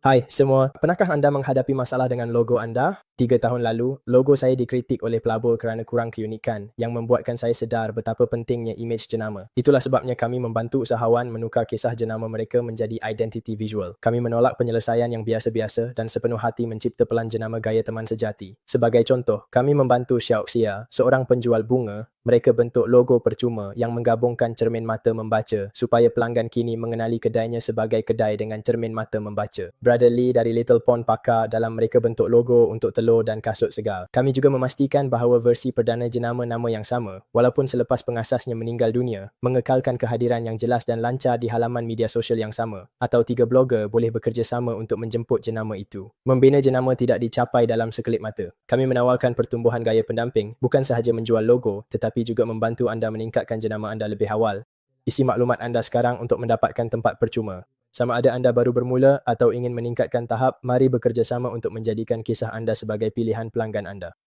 Hai semua, pernahkah anda menghadapi masalah dengan logo anda? Tiga tahun lalu, logo saya dikritik oleh pelabur kerana kurang keunikan yang membuatkan saya sedar betapa pentingnya imej jenama. Itulah sebabnya kami membantu usahawan menukar kisah jenama mereka menjadi identity visual. Kami menolak penyelesaian yang biasa-biasa dan sepenuh hati mencipta pelan jenama gaya teman sejati. Sebagai contoh, kami membantu Xiao Xia, seorang penjual bunga, mereka bentuk logo percuma yang menggabungkan cermin mata membaca supaya pelanggan kini mengenali kedainya sebagai kedai dengan cermin mata membaca. Brother Lee dari Little Pond pakar dalam mereka bentuk logo untuk telur dan kasut segar. Kami juga memastikan bahawa versi perdana jenama nama yang sama, walaupun selepas pengasasnya meninggal dunia, mengekalkan kehadiran yang jelas dan lancar di halaman media sosial yang sama, atau tiga blogger boleh bekerjasama untuk menjemput jenama itu. Membina jenama tidak dicapai dalam sekelip mata. Kami menawarkan pertumbuhan gaya pendamping bukan sahaja menjual logo tetapi tetapi juga membantu anda meningkatkan jenama anda lebih awal. Isi maklumat anda sekarang untuk mendapatkan tempat percuma. Sama ada anda baru bermula atau ingin meningkatkan tahap, mari bekerjasama untuk menjadikan kisah anda sebagai pilihan pelanggan anda.